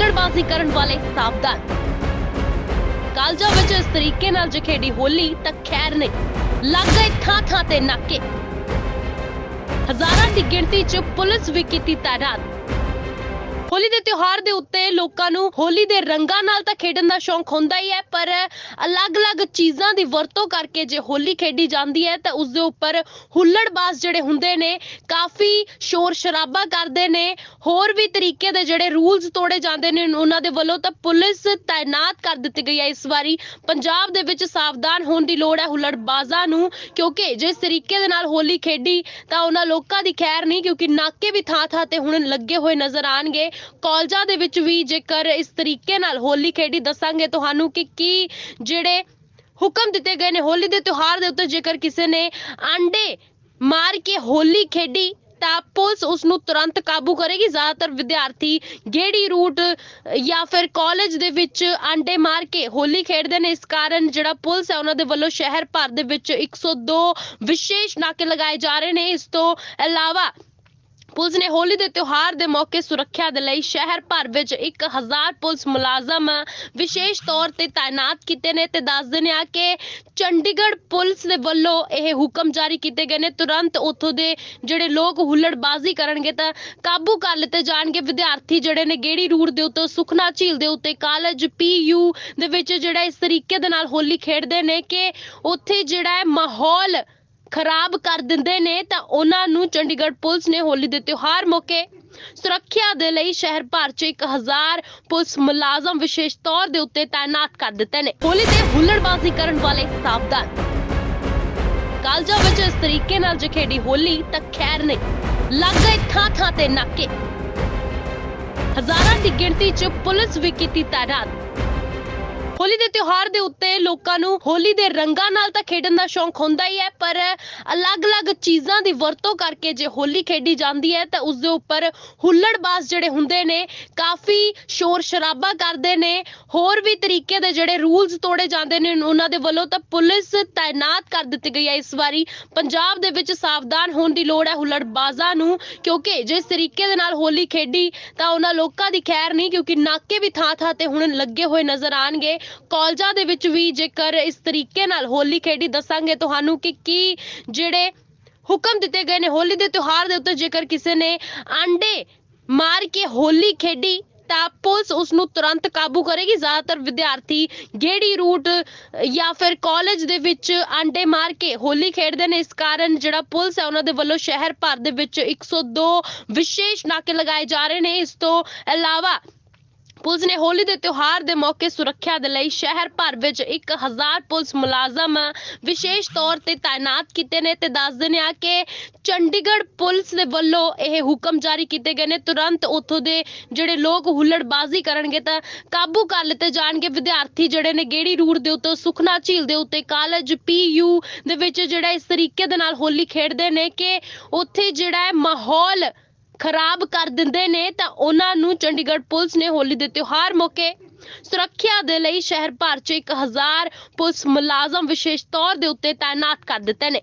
ਹੁੱਲੜਬਾਜ਼ੀ ਕਰਨ ਵਾਲੇ ਸਾਵਧਾਨ। ਕਾਲਜਾਂ ਵਿੱਚ ਇਸ ਤਰੀਕੇ ਨਾਲ ਜੇ ਖੇਡੀ ਹੋਲੀ, ਤਾਂ ਖੈਰ ਨਹੀਂ ਲੱਗ ਗਏ ਥਾਂ ਥਾਂ ਤੇ ਨਾਕੇ। ਹਜ਼ਾਰਾਂ ਦੀ ਗਿਣਤੀ 'ਚ ਪੁਲਿਸ ਵੀ ਕੀਤੀ ਤਾਇਨਾਤ। ਹੋਲੀ ਦੇ ਤਿਉਹਾਰ ਦੇ ਉੱਤੇ ਲੋਕਾਂ ਨੂੰ ਹੋਲੀ ਦੇ ਰੰਗਾਂ ਨਾਲ ਤਾਂ ਖੇਡਣ ਦਾ ਸ਼ੌਂਕ ਹੁੰਦਾ ਹੀ ਹੈ, ਪਰ ਅਲੱਗ-ਅਲੱਗ ਚੀਜ਼ਾਂ ਦੀ ਵਰਤੋਂ ਕਰਕੇ ਜੇ ਹੋਲੀ ਖੇਡੀ ਜਾਂਦੀ ਹੈ, ਤਾਂ ਉਸ ਦੇ ਉੱਪਰ ਹੁੱਲੜਬਾਜ਼ ਜਿਹੜੇ ਹੁੰਦੇ ਨੇ, ਕਾਫੀ ਸ਼ੋਰ ਸ਼ਰਾਬਾ ਕਰਦੇ ਨੇ। ਹੋਰ ਵੀ ਤਰੀਕੇ ਦੇ ਜਿਹੜੇ ਰੂਲਸ ਤੋੜੇ ਜਾਂਦੇ ਨੇ ਉਹਨਾਂ ਦੇ ਵੱਲੋਂ ਤਾਂ ਪੁਲਿਸ ਤਾਇਨਾਤ ਕਰ ਦਿੱਤੀ ਗਈ ਹੈ ਇਸ ਵਾਰੀ। ਪੰਜਾਬ ਦੇ ਵਿੱਚ ਸਾਵਧਾਨ ਹੋਣ ਦੀ ਲੋੜ ਹੈ ਹੁੱਲੜਬਾਜ਼ਾਂ ਨੂੰ, ਕਿਉਂਕਿ ਜਿਸ ਤਰੀਕੇ ਦੇ ਨਾਲ ਹੋਲੀ ਖੇਡੀ ਤਾਂ ਉਹਨਾਂ ਲੋਕਾਂ ਦੀ ਖੈਰ ਨਹੀਂ, ਕਿਉਂਕਿ ਨਾਕੇ ਵੀ ਥਾਂ ਥਾਂ ਤੇ ਹੁਣ ਲੱਗੇ ਹੋਏ ਨਜ਼ਰ ਆਣਗੇ ਕਾਲਜਾਂ ਦੇ ਵਿੱਚ ਵੀ ਜੇਕਰ ਇਸ ਤਰੀਕੇ ਨਾਲ ਹੋਲੀ ਖੇਡੀ ਦੱਸਾਂਗੇ, ਤੁਹਾਨੂੰ ਕਿ ਕੀ ਜਿਹੜੇ ਹੁਕਮ ਦਿੱਤੇ ਗਏ ਨੇ ਹੋਲੀ ਦੇ ਤਿਉਹਾਰ ਦੇ ਉੱਤੇ ਜੇਕਰ ਕਿਸੇ ਨੇ ਆਂਡੇ ਮਾਰ ਕੇ ਹੋਲੀ ਖੇਡੀ, ਤਾਂ ਪੁਲਿਸ ਉਸ ਨੂੰ ਤੁਰੰਤ ਕਾਬੂ ਕਰੇਗੀ। ਜ਼ਿਆਦਾਤਰ ਵਿਦਿਆਰਥੀ ਗੇੜੀ ਰੂਟ ਜਾਂ ਫਿਰ ਕਾਲਜ ਦੇ ਵਿੱਚ ਆਂਡੇ ਮਾਰ ਕੇ ਹੋਲੀ ਖੇਡਦੇ ਨੇ। ਇਸ ਕਾਰਨ ਜਿਹੜਾ ਪੁਲਿਸ ਹੈ, ਉਹਨਾਂ ਦੇ ਵੱਲੋਂ ਸ਼ਹਿਰ ਭਰ ਦੇ ਵਿੱਚ 102 ਵਿਸ਼ੇਸ਼ ਨਾਕੇ ਲਗਾਏ ਜਾ ਰਹੇ ਨੇ। ਇਸ ਤੋਂ ਇਲਾਵਾ ਪੁਲਿਸ ਨੇ ਹੋਲੀ ਦੇ ਤਿਉਹਾਰ ਦੇ ਮੌਕੇ ਸੁਰੱਖਿਆ ਦੇ ਲਈ ਸ਼ਹਿਰ ਭਰ ਵਿੱਚ 1000 ਪੁਲਿਸ ਮੁਲਾਜ਼ਮ ਵਿਸ਼ੇਸ਼ ਤੌਰ ਤੇ ਤਾਇਨਾਤ ਕੀਤੇ ਨੇ ਤੇ ਦੱਸ ਦਿੰਦੇ ਆ ਕਿ ਚੰਡੀਗੜ੍ਹ ਪੁਲਿਸ ਦੇ ਵੱਲੋਂ ਇਹ ਹੁਕਮ ਜਾਰੀ ਕੀਤੇ ਗਏ ਨੇ। ਤੁਰੰਤ ਉੱਥੋਂ ਦੇ ਜਿਹੜੇ ਲੋਕ ਹੁੱਲੜਬਾਜ਼ੀ ਕਰਨਗੇ ਤਾਂ ਕਾਬੂ ਕਰ ਲਿੱਤੇ ਜਾਣਗੇ। ਵਿਦਿਆਰਥੀ ਜਿਹੜੇ ਨੇ ਗੇੜੀ ਰੂਟ ਦੇ ਉੱਤੇ, ਸੁਖਨਾ ਝੀਲ ਦੇ ਉੱਤੇ, ਕਾਲਜ ਪੀਯੂ ਦੇ ਵਿੱਚ ਜਿਹੜਾ ਇਸ ਤਰੀਕੇ ਦੇ ਨਾਲ ਹੋਲੀ ਖੇਡਦੇ ਨੇ ਕਿ ਉੱਥੇ ਜਿਹੜਾ ਹੈ ਮਾਹੌਲ ਖਰਾਬ ਕਰ ਦਿੰਦੇ ਨੇ ਤਾਂ ਉਹਨਾਂ ਨੂੰ ਚੰਡੀਗੜ੍ਹ ਪੁਲਿਸ ਨੇ ਹੋਲੀ ਦੇ ਤਿਉਹਾਰ ਮੌਕੇ ਸੁਰੱਖਿਆ ਦੇ ਲਈ ਸ਼ਹਿਰ ਭਰ 'ਚ 1000 ਪੁਲਿਸ ਮੁਲਾਜ਼ਮ ਵਿਸ਼ੇਸ਼ ਤੌਰ ਦੇ ਉੱਤੇ ਤਾਇਨਾਤ ਕਰ ਦਿੱਤੇ ਨੇ। ਹੋਲੀ ਤੇ ਹੁੱਲੜਬਾਜ਼ੀ ਕਰਨ ਵਾਲੇ ਸਾਵਧਾਨ। ਕਾਲਜਾਂ ਵਿੱਚ ਇਸ ਤਰੀਕੇ ਨਾਲ ਜੇ ਖੇਡੀ ਹੋਲੀ ਤਾਂ ਖੈਰ ਨਹੀਂ ਲੱਗ ਗਏ ਥਾਂ ਥਾਂ ਤੇ ਨਾਕੇ। ਹਜ਼ਾਰਾਂ ਦੀ ਗਿਣਤੀ 'ਚ ਪੁਲਿਸ ਵੀ ਕੀਤੀ ਤਾਇਨਾਤ। ਹੋਲੀ ਦੇ ਤਿਉਹਾਰ ਦੇ ਉੱਤੇ ਲੋਕਾਂ ਨੂੰ ਹੋਲੀ ਦੇ ਰੰਗਾਂ ਨਾਲ ਤਾਂ ਖੇਡਣ ਦਾ ਸ਼ੌਂਕ ਹੁੰਦਾ ਹੀ ਹੈ, ਪਰ ਅਲੱਗ-ਅਲੱਗ ਚੀਜ਼ਾਂ ਦੀ ਵਰਤੋਂ ਕਰਕੇ ਜੇ ਹੋਲੀ ਖੇਡੀ ਜਾਂਦੀ ਹੈ, ਤਾਂ ਉਸ ਦੇ ਉੱਪਰ ਹੁੱਲੜਬਾਜ਼ ਜਿਹੜੇ ਹੁੰਦੇ ਨੇ, ਕਾਫੀ ਸ਼ੋਰ ਸ਼ਰਾਬਾ ਕਰਦੇ ਨੇ। ਹੋਰ ਵੀ ਤਰੀਕੇ ਦੇ ਜਿਹੜੇ ਰੂਲਸ ਤੋੜੇ ਜਾਂਦੇ ਨੇ ਉਹਨਾਂ ਦੇ ਵੱਲੋਂ ਤਾਂ ਪੁਲਿਸ ਤਾਇਨਾਤ ਕਰ ਦਿੱਤੀ ਗਈ ਹੈ ਇਸ ਵਾਰੀ। ਪੰਜਾਬ ਦੇ ਵਿੱਚ ਸਾਵਧਾਨ ਹੋਣ ਦੀ ਲੋੜ ਹੈ ਹੁੱਲੜਬਾਜ਼ਾਂ ਨੂੰ, ਕਿਉਂਕਿ ਜਿਸ ਤਰੀਕੇ ਦੇ ਨਾਲ ਹੋਲੀ ਖੇਡੀ ਤਾਂ ਉਹਨਾਂ ਲੋਕਾਂ ਦੀ ਖੈਰ ਨਹੀਂ, ਕਿਉਂਕਿ ਨਾਕੇ ਵੀ ਥਾਂ ਥਾਂ ਤੇ ਹੁਣ ਲੱਗੇ ਹੋਏ ਨਜ਼ਰ ਆਣਗੇ ਕਾਲਜਾਂ ਦੇ ਵਿੱਚ ਵੀ ਜੇਕਰ ਇਸ ਤਰੀਕੇ ਨਾਲ ਹੋਲੀ ਖੇਡੀ ਦੱਸਾਂਗੇ ਤੁਹਾਨੂੰ ਕਿ ਕੀ ਜਿਹੜੇ ਹੁਕਮ ਦਿੱਤੇ ਗਏ ਨੇ ਹੋਲੀ ਦੇ ਤਿਉਹਾਰ ਦੇ ਉੱਤੇ ਜੇਕਰ ਕਿਸੇ ਨੇ ਆਂਡੇ ਮਾਰ ਕੇ ਹੋਲੀ ਖੇਡੀ, ਤਾਂ ਪੁਲਿਸ ਉਸ ਨੂੰ ਤੁਰੰਤ ਕਾਬੂ ਕਰੇਗੀ। ਜ਼ਿਆਦਾਤਰ ਵਿਦਿਆਰਥੀ ਗੇੜੀ ਰੂਟ ਜਾਂ ਫਿਰ ਕਾਲਜ ਦੇ ਵਿੱਚ ਆਂਡੇ ਮਾਰ ਕੇ ਹੋਲੀ ਖੇਡਦੇ ਨੇ। ਇਸ ਕਾਰਨ ਜਿਹੜਾ ਪੁਲਿਸ ਹੈ, ਉਹਨਾਂ ਦੇ ਵੱਲੋਂ ਸ਼ਹਿਰ ਭਰ ਦੇ ਵਿੱਚ 102 ਵਿਸ਼ੇਸ਼ ਨਾਕੇ ਲਗਾਏ ਜਾ ਰਹੇ ਨੇ। ਇਸ ਤੋਂ ਇਲਾਵਾ ਪੁਲਿਸ ਨੇ ਹੋਲੀ ਦੇ ਤਿਉਹਾਰ ਦੇ ਮੌਕੇ ਸੁਰੱਖਿਆ ਦੇ ਲਈ ਸ਼ਹਿਰ ਭਰ ਵਿੱਚ 1000 ਪੁਲਿਸ ਮੁਲਾਜ਼ਮ ਵਿਸ਼ੇਸ਼ ਤੌਰ ਤੇ ਤਾਇਨਾਤ ਕੀਤੇ ਨੇ ਤੇ ਦੱਸ ਦਿੰਦੇ ਆ ਕਿ ਚੰਡੀਗੜ੍ਹ ਪੁਲਿਸ ਦੇ ਵੱਲੋਂ ਇਹ ਹੁਕਮ ਜਾਰੀ ਕੀਤੇ ਗਏ ਨੇ। ਤੁਰੰਤ ਉੱਥੋਂ ਦੇ ਜਿਹੜੇ ਲੋਕ ਹੁੱਲੜਬਾਜ਼ੀ ਕਰਨਗੇ ਤਾਂ ਕਾਬੂ ਕਰ ਲਿੱਤੇ ਜਾਣਗੇ। ਵਿਦਿਆਰਥੀ ਜਿਹੜੇ ਨੇ ਗੇੜੀ ਰੂਟ ਦੇ ਉੱਤੇ, ਸੁਖਨਾ ਝੀਲ ਦੇ ਉੱਤੇ, ਕਾਲਜ ਪੀਯੂ ਦੇ ਵਿੱਚ ਜਿਹੜਾ ਇਸ ਤਰੀਕੇ ਦੇ ਨਾਲ ਹੋਲੀ ਖੇਡਦੇ ਨੇ ਕਿ ਉੱਥੇ ਜਿਹੜਾ ਮਾਹੌਲ ਖਰਾਬ ਕਰ ਦਿੰਦੇ ਨੇ, ਤਾਂ ਉਹਨਾਂ ਨੂੰ ਚੰਡੀਗੜ੍ਹ ਪੁਲਿਸ ਨੇ ਹੋਲੀ ਦੇ ਤਿਉਹਾਰ ਮੌਕੇ ਸੁਰੱਖਿਆ ਦੇ ਲਈ ਸ਼ਹਿਰ ਭਰ 'ਚ 1000 ਪੁਲਿਸ ਮੁਲਾਜ਼ਮ ਵਿਸ਼ੇਸ਼ ਤੌਰ ਦੇ ਉੱਤੇ ਤਾਇਨਾਤ ਕਰ ਦਿੱਤੇ ਨੇ।